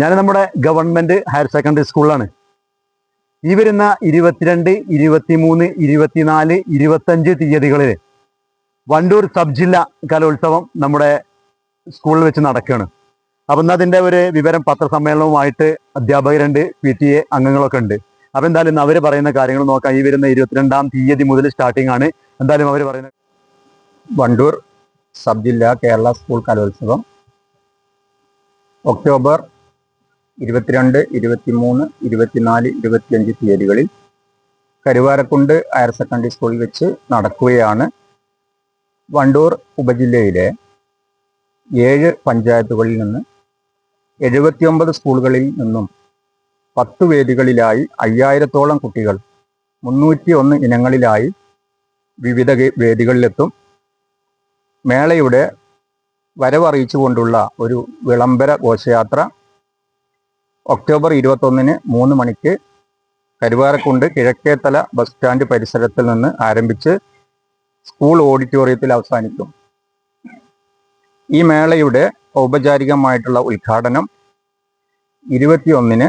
ഞാൻ നമ്മുടെ government higher secondary സ്കൂളിലാണ്. ഈ വരുന്ന ഇരുപത്തിരണ്ട് ഇരുപത്തിമൂന്ന് ഇരുപത്തിനാല് ഇരുപത്തഞ്ച് തീയതികളിൽ വണ്ടൂർ സബ് ജില്ലാ കലോത്സവം നമ്മുടെ സ്കൂളിൽ വെച്ച് നടക്കുകയാണ് അപ്പം ഇന്ന് അതിന്റെ ഒരു വിവരം പത്രസമ്മേളനവുമായിട്ട് അധ്യാപകരുണ്ട് പി ടി എ അംഗങ്ങളൊക്കെ ഉണ്ട്. അപ്പം എന്തായാലും ഇന്ന് അവർ പറയുന്ന കാര്യങ്ങൾ നോക്കാം. ഈ വരുന്ന ഇരുപത്തിരണ്ടാം തീയതി മുതൽ സ്റ്റാർട്ടിംഗ് ആണ്. എന്തായാലും അവർ പറയുന്ന വണ്ടൂർ സബ് ജില്ലാ കേരള സ്കൂൾ കലോത്സവം ഒക്ടോബർ ഇരുപത്തിരണ്ട് ഇരുപത്തിമൂന്ന് ഇരുപത്തിനാല് ഇരുപത്തിയഞ്ച് തീയതികളിൽ കരുവാരക്കുണ്ട് ഹയർ സെക്കൻഡറി സ്കൂളിൽ വെച്ച് നടക്കുകയാണ്. വണ്ടൂർ ഉപജില്ലയിലെ ഏഴ് പഞ്ചായത്തുകളിൽ നിന്ന് എഴുപത്തിയൊമ്പത് സ്കൂളുകളിൽ നിന്നും പത്ത് വേദികളിലായി അയ്യായിരത്തോളം കുട്ടികൾ മുന്നൂറ്റി ഒന്ന് ഇനങ്ങളിലായി വിവിധ വേദികളിലെത്തും. മേളയുടെ വരവറിയിച്ചുകൊണ്ടുള്ള ഒരു വിളംബര ഘോഷയാത്ര ഒക്ടോബർ ഇരുപത്തൊന്നിന് മൂന്ന് മണിക്ക് കരുവാരക്കുണ്ട് കിഴക്കേത്തല ബസ് സ്റ്റാൻഡ് പരിസരത്തിൽ നിന്ന് ആരംഭിച്ച് സ്കൂൾ ഓഡിറ്റോറിയത്തിൽ അവസാനിക്കും. ഈ മേളയുടെ ഔപചാരികമായിട്ടുള്ള ഉദ്ഘാടനം ഇരുപത്തിയൊന്നിന്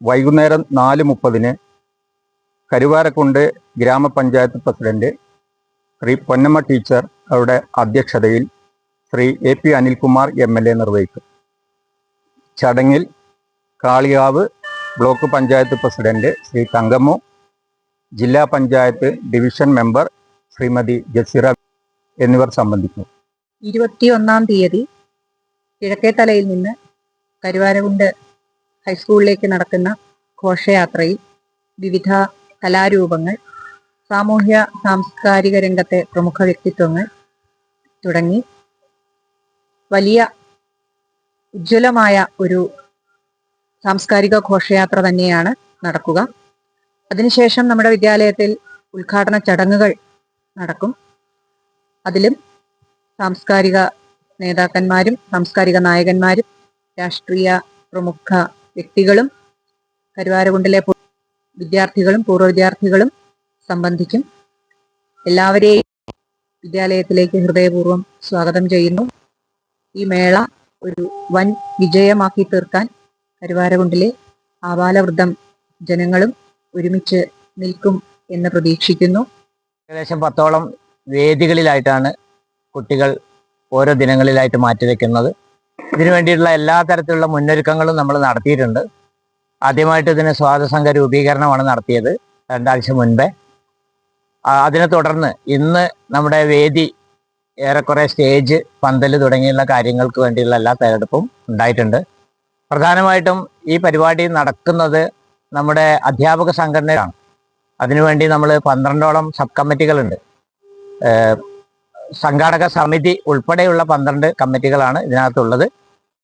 വൈകുന്നേരം നാല് മുപ്പതിന് കരുവാരക്കുണ്ട് ഗ്രാമപഞ്ചായത്ത് പ്രസിഡന്റ് ശ്രീ പൊന്നമ്മ ടീച്ചർ അവരുടെ അധ്യക്ഷതയിൽ Shri A P Anilkumar M L A നിർവഹിക്കും. ചടങ്ങിൽ കാളികാവ് ബ്ലോക്ക് പഞ്ചായത്ത് പ്രസിഡന്റ് ശ്രീ തങ്കമ്മു ജില്ലാ പഞ്ചായത്ത് ഡിവിഷൻ മെമ്പർ ശ്രീമതി ജസീറ എന്നിവർ സംബന്ധിക്കും ഇരുപത്തിയൊന്നാം തീയതി കിഴക്കേത്തലയിൽ നിന്ന് കരുവാരകുണ്ട് ഹൈസ്കൂളിലേക്ക് നടക്കുന്ന ഘോഷയാത്രയിൽ വിവിധ കലാരൂപങ്ങൾ സാമൂഹ്യ സാംസ്കാരിക രംഗത്തെ പ്രമുഖ വ്യക്തിത്വങ്ങൾ തുടങ്ങി വലിയ ഉജ്ജ്വലമായ ഒരു സാംസ്കാരിക ഘോഷയാത്ര തന്നെയാണ് നടക്കുക. അതിനുശേഷം നമ്മുടെ വിദ്യാലയത്തിൽ ഉദ്ഘാടന ചടങ്ങുകൾ നടക്കും. അതിലും സാംസ്കാരിക നേതാക്കന്മാരും സാംസ്കാരിക നായകന്മാരും രാഷ്ട്രീയ പ്രമുഖ വ്യക്തികളും കരുവാരകുണ്ടിലെ വിദ്യാർത്ഥികളും പൂർവ വിദ്യാർത്ഥികളും സംബന്ധിക്കും എല്ലാവരെയും വിദ്യാലയത്തിലേക്ക് ഹൃദയപൂർവം സ്വാഗതം ചെയ്യുന്നു. ഈ മേള ഒരു വൻ വിജയമാക്കി തീർക്കാൻ കരുവാരകുണ്ടിലെ ആവാലവൃദ്ധം ജനങ്ങളും ഒരുമിച്ച് നിൽക്കും എന്ന് പ്രതീക്ഷിക്കുന്നു. ഏകദേശം പത്തോളം വേദികളിലായിട്ടാണ് കുട്ടികൾ ഓരോ ദിനങ്ങളിലായിട്ട് മാറ്റിവെക്കുന്നത് ഇതിനു വേണ്ടിയിട്ടുള്ള എല്ലാ തരത്തിലുള്ള മുന്നൊരുക്കങ്ങളും നമ്മൾ നടത്തിയിട്ടുണ്ട്. ആദ്യമായിട്ട് ഇതിന് സ്വാതസംഘ രൂപീകരണമാണ് നടത്തിയത് രണ്ടാഴ്ച മുൻപേ. അതിനെ തുടർന്ന് ഇന്ന് നമ്മുടെ വേദി ഏറെക്കുറെ സ്റ്റേജ് പന്തൽ തുടങ്ങിയുള്ള കാര്യങ്ങൾക്ക് വേണ്ടിയുള്ള എല്ലാ തയ്യാറെടുപ്പും ഉണ്ടായിട്ടുണ്ട്. പ്രധാനമായിട്ടും ഈ പരിപാടി നടക്കുന്നത് നമ്മുടെ അധ്യാപക സംഘടനയാണ് അതിനുവേണ്ടി നമ്മൾ പന്ത്രണ്ടോളം സബ് കമ്മിറ്റികളുണ്ട് സംഘാടക സമിതി ഉൾപ്പെടെയുള്ള പന്ത്രണ്ട് കമ്മിറ്റികളാണ് ഇതിനകത്തുള്ളത്.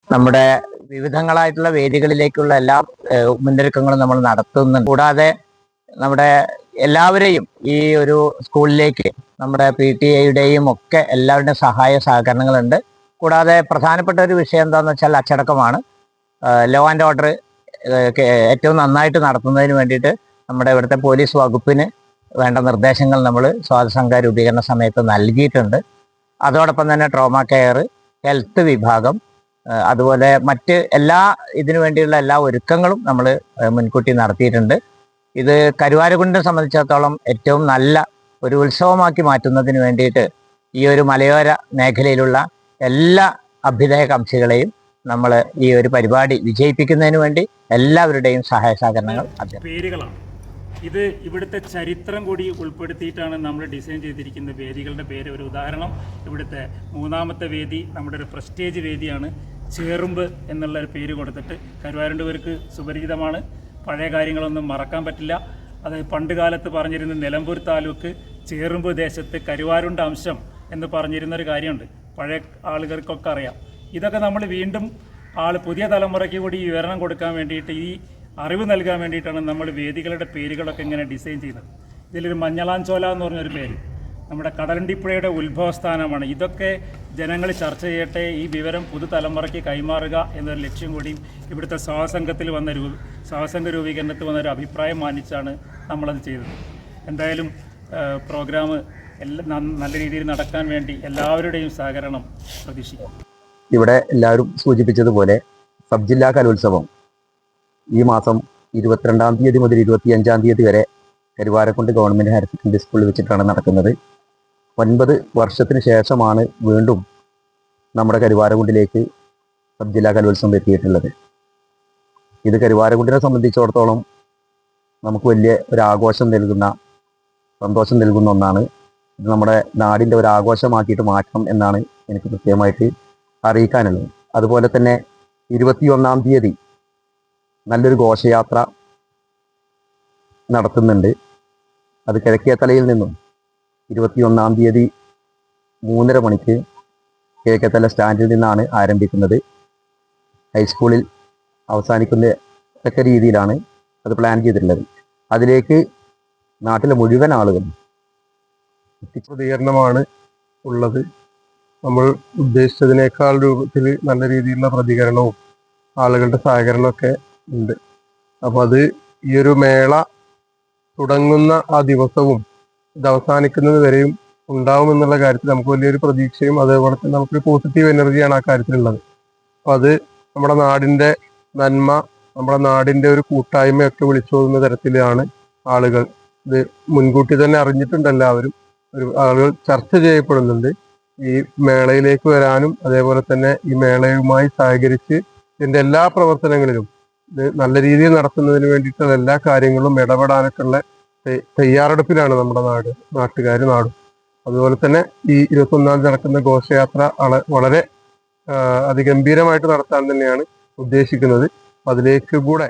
നമ്മുടെ വിവിധങ്ങളായിട്ടുള്ള വേദികളിലേക്കുള്ള എല്ലാ മുന്നൊരുക്കങ്ങളും നമ്മൾ നടത്തുന്നുണ്ട്. കൂടാതെ നമ്മുടെ എല്ലാവരെയും ഈ ഒരു സ്കൂളിലേക്ക് നമ്മുടെ പി ടി എയുടെയും ഒക്കെ എല്ലാവരുടെയും സഹായ സഹകരണങ്ങളുണ്ട്. കൂടാതെ പ്രധാനപ്പെട്ട ഒരു വിഷയം എന്താണെന്ന് വെച്ചാൽ അച്ചടക്കമാണ്. ലോ ആൻഡ് ഓർഡർ ഏറ്റവും നന്നായിട്ട് നടത്തുന്നതിന് വേണ്ടിയിട്ട് നമ്മുടെ ഇവിടുത്തെ പോലീസ് വകുപ്പിന് വേണ്ട നിർദ്ദേശങ്ങൾ നമ്മൾ സ്വാതസംഘ രൂപീകരണ സമയത്ത് നൽകിയിട്ടുണ്ട്. അതോടൊപ്പം തന്നെ ട്രോമ കെയർ ഹെൽത്ത് വിഭാഗം അതുപോലെ മറ്റ് എല്ലാ ഇതിനു വേണ്ടിയുള്ള എല്ലാ ഒരുക്കങ്ങളും നമ്മൾ മുൻകൂട്ടി നടത്തിയിട്ടുണ്ട്. ഇത് കരുവാരകുണ്ടിനെ സംബന്ധിച്ചിടത്തോളം ഏറ്റവും നല്ല ഒരു ഉത്സവമാക്കി മാറ്റുന്നതിന് വേണ്ടിയിട്ട് ഈ ഒരു മലയോര മേഖലയിലുള്ള എല്ലാ അഭ്യുദയകാംക്ഷികളെയും നമ്മൾ ഈ ഒരു പരിപാടി വിജയിപ്പിക്കുന്നതിന് വേണ്ടി എല്ലാവരുടെയും സഹായ സഹകരണങ്ങൾ പേരുകളാണ്. ഇത് ഇവിടുത്തെ ചരിത്രം കൂടി ഉൾപ്പെടുത്തിയിട്ടാണ് നമ്മൾ ഡിസൈൻ ചെയ്തിരിക്കുന്ന വേദികളുടെ പേര് ഒരു ഉദാഹരണം. ഇവിടുത്തെ മൂന്നാമത്തെ വേദി നമ്മുടെ ഒരു പ്രസ്റ്റേജ് വേദിയാണ്. ചേറുമ്പ് എന്നുള്ള ഒരു പേര് കൊടുത്തിട്ട് കരുവാരണ്ടുപേർക്ക് സുപരിചിതമാണ്. പഴയ കാര്യങ്ങളൊന്നും മറക്കാൻ പറ്റില്ല. അത് പണ്ട് കാലത്ത് പറഞ്ഞിരുന്ന നിലമ്പൂർ താലൂക്ക് ചേറുമ്പ് ദേശത്ത് കരുവാരുണ്ട് അംശം എന്ന് പറഞ്ഞിരുന്ന ഒരു കാര്യമുണ്ട്. പഴയ ആളുകൾക്കൊക്കെ അറിയാം. ഇതൊക്കെ നമ്മൾ വീണ്ടും ആൾ പുതിയ തലമുറയ്ക്ക് കൂടി വിവരണം കൊടുക്കാൻ വേണ്ടിയിട്ട് ഈ അറിവ് നൽകാൻ വേണ്ടിയിട്ടാണ് നമ്മൾ വേദികളുടെ പേരുകളൊക്കെ ഇങ്ങനെ ഡിസൈൻ ചെയ്യുന്നത്. ഇതിലൊരു മഞ്ഞളാഞ്ചോല എന്ന് പറഞ്ഞൊരു പേര്. നമ്മുടെ കടലണ്ടിപ്പുഴയുടെ ഉത്ഭവസ്ഥാനമാണ്. ഇതൊക്കെ ജനങ്ങൾ ചർച്ച ചെയ്യട്ടെ ഈ വിവരം പുതുതലമുറയ്ക്ക് കൈമാറുക എന്നൊരു ലക്ഷ്യം കൂടിയും ഇവിടുത്തെ സ്വാസംഘത്തിൽ വന്ന രൂ സ്വാസംഘ രൂപീകരണത്തിൽ വന്ന ഒരു അഭിപ്രായം മാനിച്ചാണ് നമ്മളത് ചെയ്തത്. എന്തായാലും പ്രോഗ്രാം എല്ലാ നല്ല രീതിയിൽ നടക്കാൻ വേണ്ടി എല്ലാവരുടെയും സഹകരണം പ്രതീക്ഷിക്കുന്നു. ഇവിടെ എല്ലാവരും സൂചിപ്പിച്ചതുപോലെ സബ് ജില്ലാ കലോത്സവം ഈ മാസം ഇരുപത്തിരണ്ടാം തീയതി മുതൽ ഇരുപത്തിയഞ്ചാം തീയതി വരെ കരുവാരക്കുണ്ട് ഗവൺമെന്റ് ഹയർ സെക്കൻഡറി സ്കൂളിൽ വെച്ചിട്ടാണ് നടക്കുന്നത്. ഒൻപത് വർഷത്തിന് ശേഷമാണ് വീണ്ടും നമ്മുടെ കരുവാരക്കുണ്ടിലേക്ക് സബ് ജില്ലാ കലോത്സവം എത്തിയിട്ടുള്ളത്. ഇത് കരുവാരക്കുണ്ടിനെ സംബന്ധിച്ചിടത്തോളം നമുക്ക് വലിയ ഒരു ആഘോഷം നൽകുന്ന സന്തോഷം നൽകുന്ന ഒന്നാണ്. ഇത് നമ്മുടെ നാടിന്റെ ഒരു ആഘോഷമാക്കിയിട്ട് മാറ്റണം എന്നാണ് എനിക്ക് കൃത്യമായിട്ട് അറിയിക്കാനുള്ളത് അതുപോലെ തന്നെ ഇരുപത്തിയൊന്നാം തീയതി നല്ലൊരു ഘോഷയാത്ര നടത്തുന്നുണ്ട്. അത് കിഴക്കേത്തലയിൽ നിന്നും ഇരുപത്തിയൊന്നാം തീയതി മൂന്നര മണിക്ക് കിഴക്കേത്തല സ്റ്റാൻഡിൽ നിന്നാണ് ആരംഭിക്കുന്നത്. ഹൈസ്കൂളിൽ അവസാനിക്കുന്ന തക്ക രീതിയിലാണ് അത് പ്ലാൻ ചെയ്തിട്ടുള്ളത്. അതിലേക്ക് നാട്ടിലെ മുഴുവൻ ആളുകളും പ്രതികരണമാണ് ഉള്ളത്. നമ്മൾ ഉദ്ദേശിച്ചതിനേക്കാൾ രൂപത്തിൽ നല്ല രീതിയിലുള്ള പ്രതികരണവും ആളുകളുടെ സഹകരണമൊക്കെ ഉണ്ട്. അപ്പോൾ അത് ഈ ഒരു മേള തുടങ്ങുന്ന ആ ദിവസവും ഇത് അവസാനിക്കുന്നത് വരെയും ഉണ്ടാവുമെന്നുള്ള കാര്യത്തിൽ നമുക്ക് വലിയൊരു പ്രതീക്ഷയും അതേപോലെ തന്നെ നമുക്കൊരു പോസിറ്റീവ് എനർജിയാണ് ആ കാര്യത്തിലുള്ളത്. അപ്പോൾ അത് നമ്മുടെ നാടിന്റെ നന്മ നമ്മുടെ നാടിന്റെ ഒരു കൂട്ടായ്മയൊക്കെ വിളിച്ചോതുന്ന തരത്തിലാണ് ആളുകൾ. ഇത് മുൻകൂട്ടി തന്നെ അറിഞ്ഞിട്ടുണ്ട് എല്ലാവരും. ഒരു ആളുകൾ ചർച്ച ചെയ്യപ്പെടുന്നുണ്ട്. ഈ മേളയിലേക്ക് വരാനും അതേപോലെ തന്നെ ഈ മേളയുമായി സഹകരിച്ച് ഇതിന്റെ എല്ലാ പ്രവർത്തനങ്ങളിലും നല്ല രീതിയിൽ നടത്തുന്നതിന് വേണ്ടിയിട്ടുള്ള എല്ലാ കാര്യങ്ങളും ഇടപെടാനൊക്കെ ഉള്ള തയ്യാറെടുപ്പിലാണ് നമ്മുടെ നാട് നാട്ടുകാർ നാടും. അതുപോലെ തന്നെ ഈ ഇരുപത്തൊന്നാം നടക്കുന്ന ഘോഷയാത്ര വള- വളരെ അതിഗംഭീരമായിട്ട് നടത്താൻ തന്നെയാണ് ഉദ്ദേശിക്കുന്നത്. അതിലേക്ക് കൂടെ